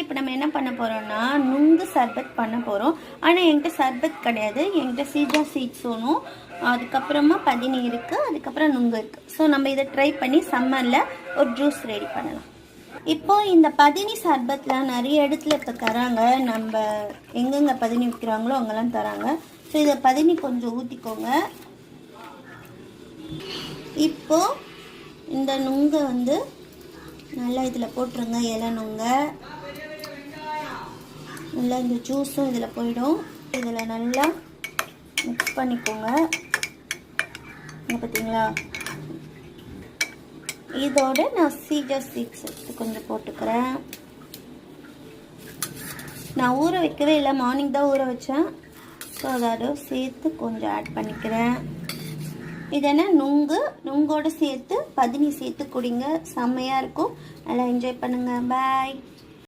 அதனால் இப்போ நம்ம என்ன பண்ண போகிறோம்னா நுங்கு சர்பத் பண்ண போகிறோம் ஆனால் என்கிட்ட சர்பத் கிடையாது. என்கிட்ட சீஜா சீட்ஸ் ஒன்றும் அதுக்கப்புறமா பதினி இருக்குது அதுக்கப்புறம் நுங்கு இருக்குது ஸோ நம்ம இதை ட்ரை பண்ணி சம்மரில் ஒரு ஜூஸ் ரெடி பண்ணலாம். இப்போ இந்த பதினி சர்பத்தில் நிறைய இடத்துல இப்போ தராங்க. நம்ம எங்கெங்கே பதினி விற்கிறாங்களோ அங்கெல்லாம் தராங்க. ஸோ இதை பதினி கொஞ்சம் ஊற்றிக்கோங்க இப்போ இந்த நுங்கை வந்து நல்லா இதில் போட்டுருங்க. இலை நுங்கை. நல்லா இந்த ஜூஸும் இதில் போயிடும். இதில் நல்லா மிக்ஸ் பண்ணிக்கோங்க. பார்த்தீங்களா இதோட நான் சீஜர் சீட்ஸ் எடுத்து கொஞ்சம் போட்டுக்கிறேன். நான் ஊற வைக்கவே இல்லை. மார்னிங் தான் ஊற வச்சேன். ஸோ அதோட சேர்த்து கொஞ்சம் ஆட் பண்ணிக்கிறேன். இது என்ன? நுங்கு. நுங்கோடு சேர்த்து பதினி சேர்த்து குடிங்க. செம்மையாக இருக்கும். நல்லா என்ஜாய் பண்ணுங்கள் பாய்